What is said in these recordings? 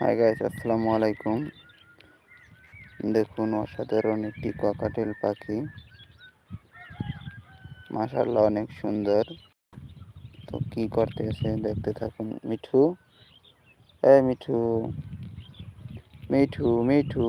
Hi guys আসসালামু আলাইকুম। দেখুন, অসাধারণ একটি ককাটেল পাখি। মাশাল্লাহ অনেক সুন্দর। তো কি করতে এসে দেখতে থাকুন, মিঠু। এ মিঠু মিঠু মিঠু।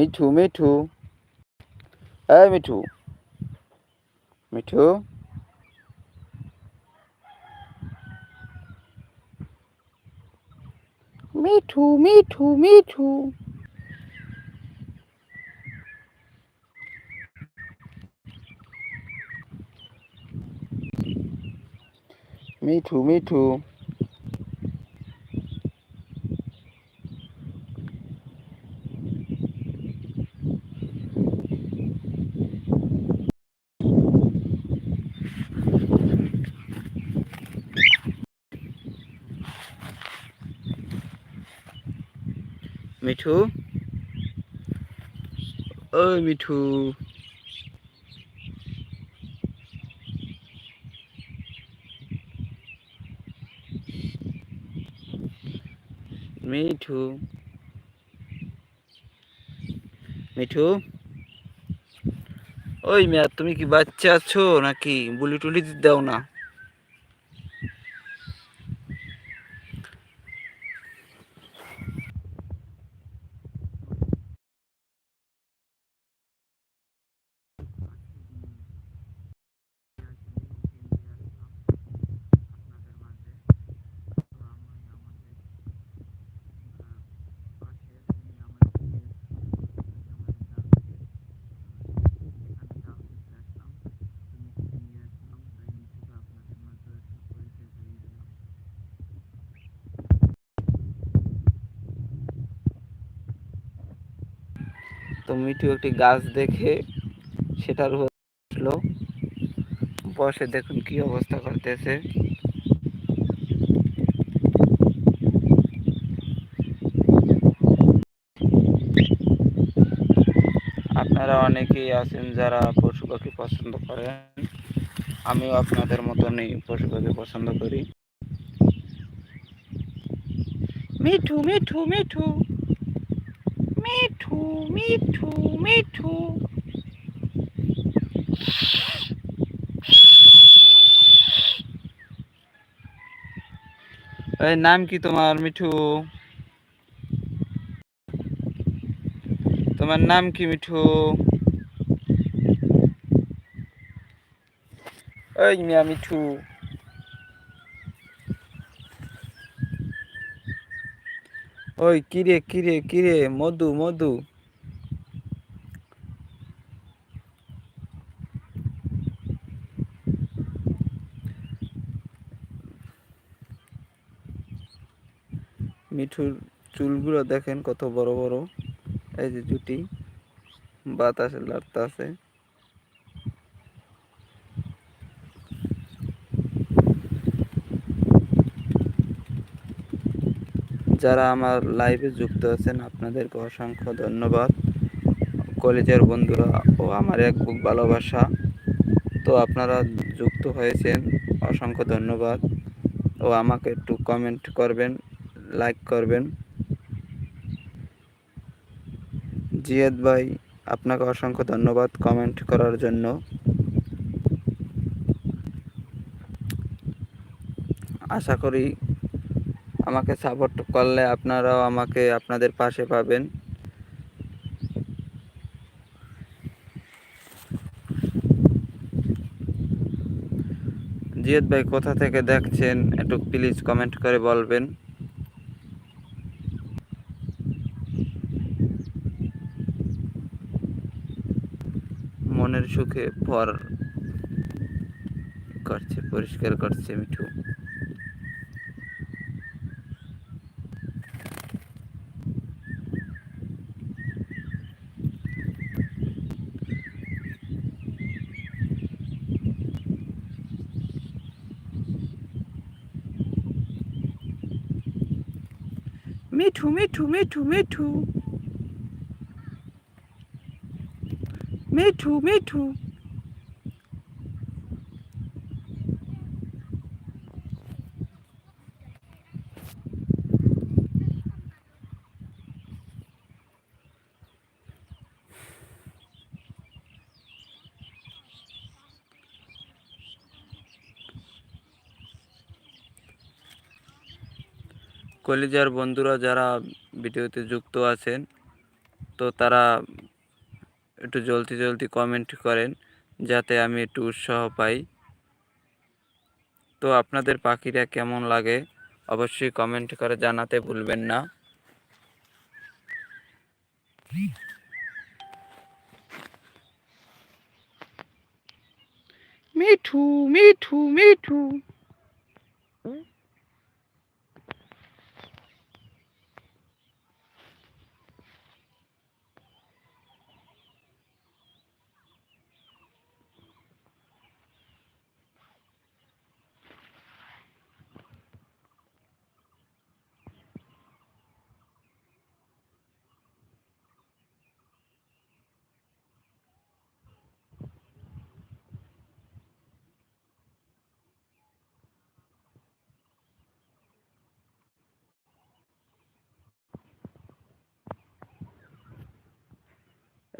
মিঠু মিঠু এই মিঠু মিঠু মিঠু মিঠু মিঠু মিঠু মিঠু মিঠু? ওই মিঠু। মিঠু। মিঠু? ওই মেয়া, তুমি কি বাচ্চা আছো নাকি? বুলি টুলি দাও না। তো মিঠু একটি গাছ দেখে সেটার উঠল বসে দেখুন কি অবস্থা করতেছে। আপনারা অনেকেই আছেন যারা পশু পাখি পছন্দ করেন। আমিও আপনাদের মতনই পশু পাখি পছন্দ করি। মিঠু মিঠু মিঠু মিঠু। মিঠু মিঠু। এই নাম কি তোমার মিঠু? তোমার নাম কি মিঠু? ওই মিয়া মিঠু। ওই কিরে কিরে কিরে, মধু মধু। মিঠুর চুলগুলো দেখেন কত বড় বড়। এই যে জুটি, বাতাসে আছে। যারা আমার লাইভে যুক্ত আছেন, আপনাদেরকে অসংখ্য ধন্যবাদ। কলেজের বন্ধুরা ও আমার এক বুক ভালোবাসা। তো আপনারা যুক্ত হয়েছেন, অসংখ্য ধন্যবাদ। ও আমাকে একটু কমেন্ট করবেন লাইক করবেন। জিয়াদ ভাই, আপনাকে অসংখ্য ধন্যবাদ কমেন্ট করার জন্য। আশা করি আমাকে সাপোর্ট করলে আপনারাও আমাকে আপনাদের পাশে পাবেন। জিয়দ ভাই কোথা থেকে দেখছেন, একটু প্লিজ কমেন্ট করে বলবেন। মনের সুখে ভর করছে, পরিষ্কার করছে মিঠু। মিঠু মিঠু মিঠু মিঠু মিঠু মিঠু কলিজার বন্ধুরা যারা ভিডিওতে যুক্ত আছেন, তো তারা একটু জলদি জলদি কমেন্ট করেন, যাতে আমি একটু উৎসাহ পাই। তো আপনাদের পাখিরা কেমন লাগে, অবশ্যই কমেন্ট করে জানাতে ভুলবেন না। মিঠু মিঠু মিঠু।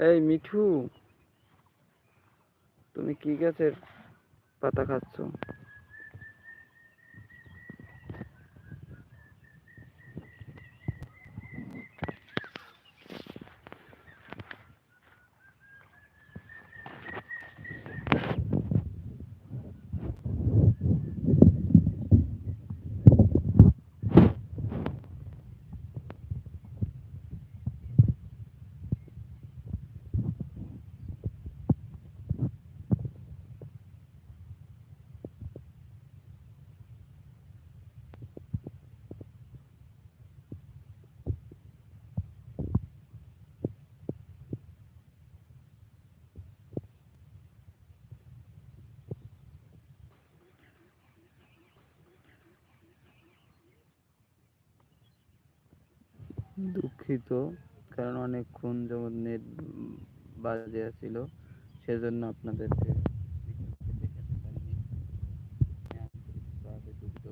এই মিঠু তুমি কি গাছের পাতা খাচ্ছ? দুঃখিত কারণ অনেকক্ষণ যেমন নেট বাজে ছিল সেজন্য আপনাদেরকে দেখাতে পারিনি। আমি আন্তরিকভাবে দুঃখিত।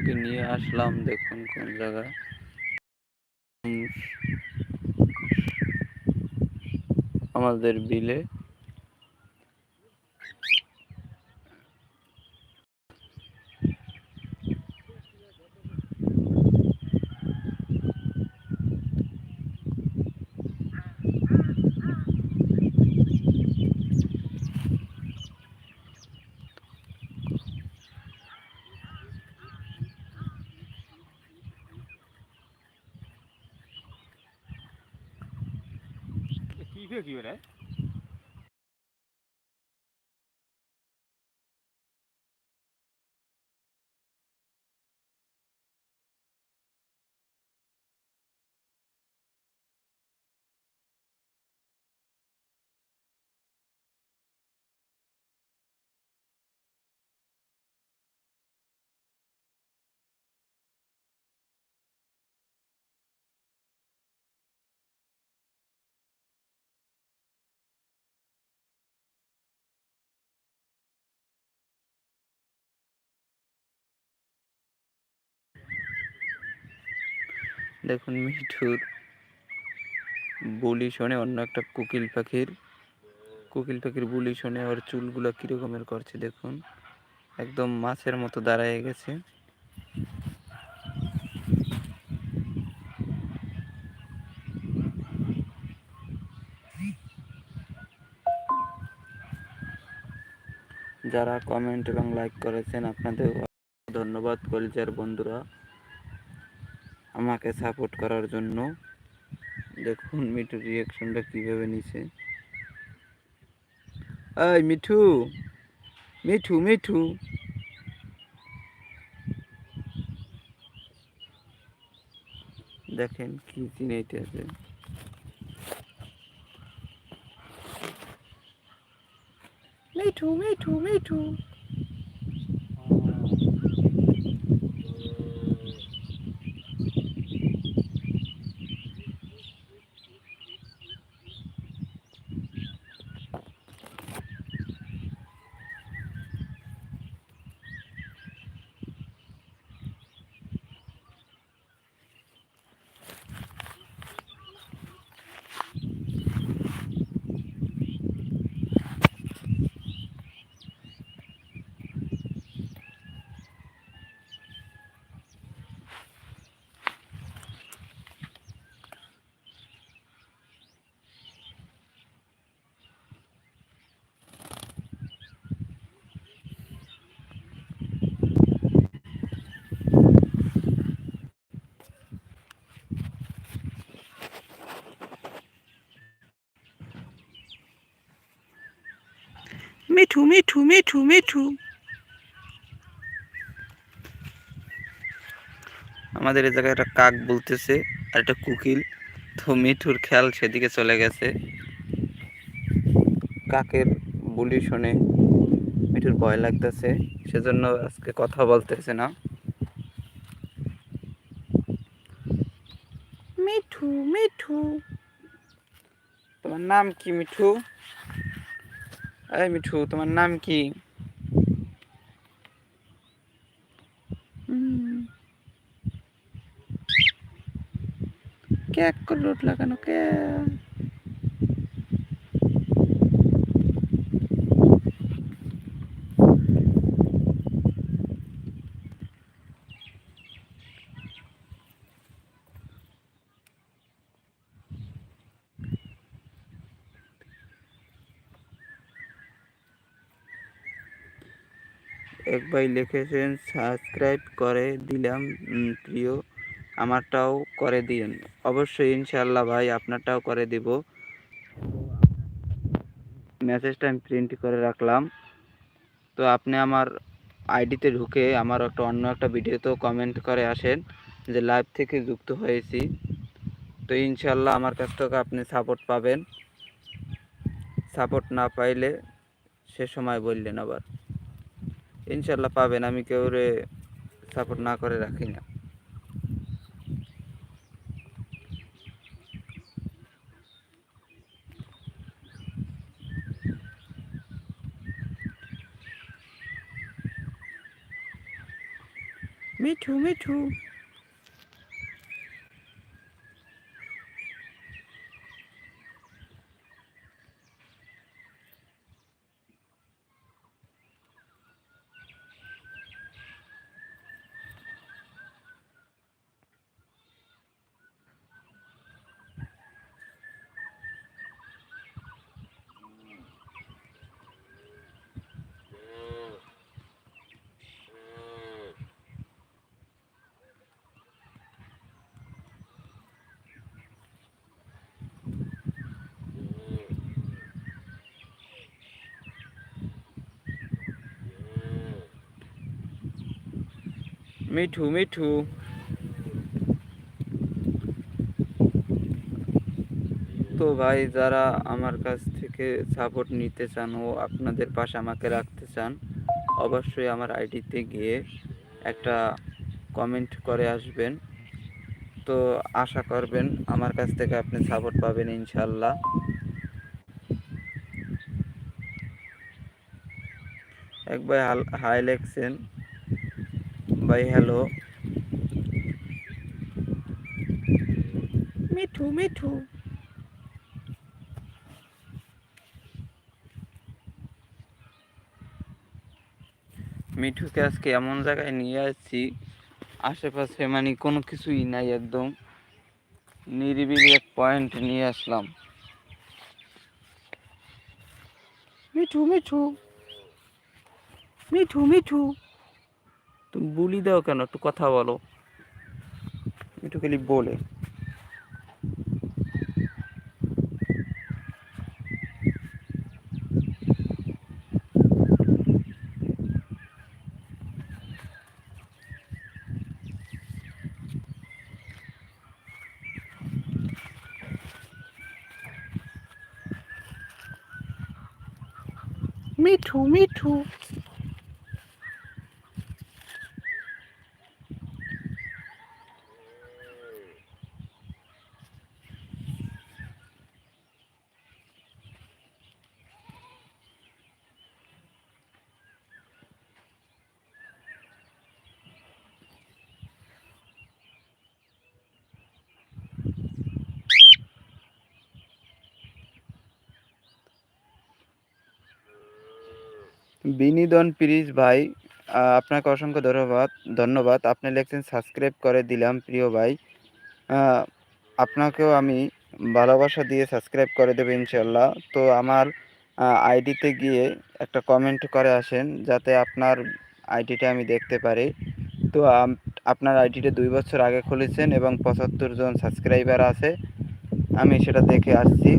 মিঠুকে নিয়ে আসলাম দেখুন কোন জায়গায়। আমাদের বিলে কি হয়ে কি রে দেখুন, মিঠুর বুলি শোনে অন্য একটা কোকিল পাখির। কোকিল পাখির বুলি শোনে, ওর চুলগুলো কিরকমের করছে দেখুন। একদম মাছের মতো দাঁড়ায় গেছে। যারা কমেন্ট এবং লাইক করেছেন, আপনাদের ধন্যবাদ কলিজার বন্ধুরা। আমাকে সাপোর্ট করার জন্য। দেখুন মিঠুর রিয়াকশনটা কীভাবে নিছে। এই মিঠু মিঠু মিঠু। দেখেন কি চিনাইতে আছে। মিঠু মিঠু মিঠু। মিঠু মিঠু মিঠু মিঠু। আমাদের এই জায়গায় একটা কাক বলতেছে আর একটা কুকিল। তো মিঠুর খেয়াল সেদিকে চলে গেছে। কাকের বুলি শুনে মিঠুর ভয় লাগতেছে সেজন্য আজকে কথা বলতেছে না। মিঠু মিঠু। তোমার নাম কি মিঠু? এই মিঠু তোমার নাম কি? ক্যাক করে রোড লাগানো এক ভাই লিখেছেন, সাবস্ক্রাইব করে দিলাম প্রিয়। আমারটাও করে দিন অবশ্যই ইনশাল্লাহ ভাই, আপনারটাও করে দিব। মেসেজটা আমি প্রিন্ট করে রাখলাম। তো আপনি আমার আইডিতে ঢুকে আমার একটা অন্য একটা ভিডিওতেও কমেন্ট করে আসেন যে, লাইভ থেকে যুক্ত হয়েছি। তো ইনশাল্লাহ আমার কাছ থেকে আপনি সাপোর্ট পাবেন। সাপোর্ট না পাইলে সে সময় বললেন আবার। ইনশাল্লাহ পাবেন আমি কেউ রে সাপোর্ট না করে রাখি না। মিঠু মিঠু। মিঠু মিঠু তো ভাই, যারা আমার কাছ থেকে সাপোর্ট নিতে চান ও আপনাদের পাশে আমাকে রাখতে চান, অবশ্যই আমার আইডিতে গিয়ে একটা কমেন্ট করে আসবেন। তো আশা করবেন আমার কাছ থেকে আপনি সাপোর্ট পাবেন ইনশাল্লাহ এক ভাই হাই লেখছেন ভাই হ্যালো মিঠু মিঠু। মিঠুকে আজকে এমন জায়গায় নিয়ে আসছি আশেপাশে মানে কোনো কিছুই নাই একদম। নিরিবিলি এক পয়েন্ট নিয়ে আসলাম। মিঠু মিঠু। মিঠু মিঠু। তুমি বলি দাও কেন? একটু কথা বলো। একটু খালি বলে। মিঠু মিঠু। বিনোদন প্রিজ ভাই আপনাকে অসংখ্য ধন্যবাদ ধন্যবাদ। আপনি লেখছেন, সাবস্ক্রাইব করে দিলাম প্রিয় ভাই। আপনাকেও আমি ভালোবাসা দিয়ে সাবস্ক্রাইব করে দেবো ইনশাল্লাহ তো আমার আইডিতে গিয়ে একটা কমেন্ট করে আসেন, যাতে আপনার আইডিটা আমি দেখতে পারি। তো আপনার আইডিটা দুই বছর আগে খুলেছেন এবং পঁচাত্তর জন সাবস্ক্রাইবার আছে। আমি সেটা দেখে আসছি।